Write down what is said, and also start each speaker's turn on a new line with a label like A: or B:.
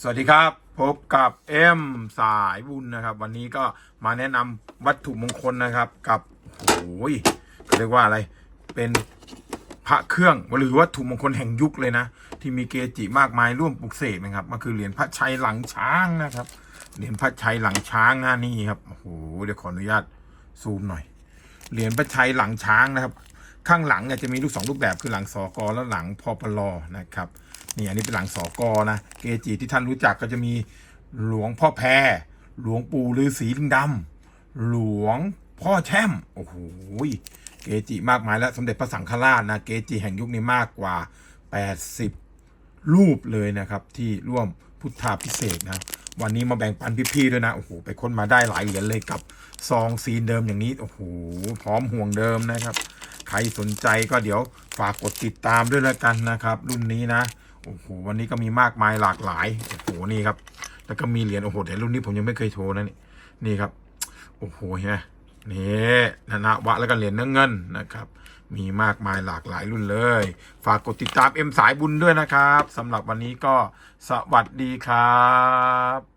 A: สวัสดีครับ พบกับเอ็มสายบุญนะครับ วันนี้ก็มาแนะนำวัตถุมงคลนะครับกับโอ้ยเรียกว่าอะไรเป็นพระเครื่องหรือวัตถุมงคลแห่งยุคเลยนะ ที่มีเกจิมากมายร่วมปลุกเสกนะครับมันคือเหรียญพระชัยหลังช้างนะครับเหรียญพระชัยหลังช้างนะนี่ครับโอ้โหเดี๋ยวขออนุญาตซูมหน่อยเหรียญพระชัยหลังช้างนะครับ ข้างหลังเนี่ยจะมีรูปสองรูปแบบคือหลังสอกอและหลังพอปลอนะครับนี่อันนี้เป็นหลังสอกอนะเกจิที่ท่านรู้จักก็จะมีหลวงพ่อแพรหลวงปู่ฤาษีลิงดำหลวงพ่อแช่มโอ้โหเกจิมากมายและสมเด็จพระสังฆราชนะเกจิแห่งยุคนี้มากกว่า 80 รูปเลยนะครับ ที่ร่วมพุทธาพิเศษนะวันนี้มาแบ่งปันพี่ๆด้วยนะโอ้โหไปค้นมาได้หลายเหรียญเลยกับซองซีนเดิมอย่างนี้โอ้โหพร้อมห่วงเดิมนะครับ รสนใจก็เดี๋ยวฝากกดติดตามด้วยแล้วกันนะครับ รุ่นนี้นะโอ้โหวันนี้ก็มีมากมายหลากหลายโอ้โหนี่ครับ แล้วก็มีเหรียญโอ้โหแต่รุ่นนี้ผมยังไม่เคยโชว์นะนี่นี่ครับโอ้โหเห็นไหมนี่นะนะวะแล้วก็เหรียญเนื้อเงินนะครับ มีมากมายหลากหลายรุ่นเลย ฝากกดติดตามเอ็มสายบุญด้วยนะครับสำหรับวันนี้ก็สวัสดีครับ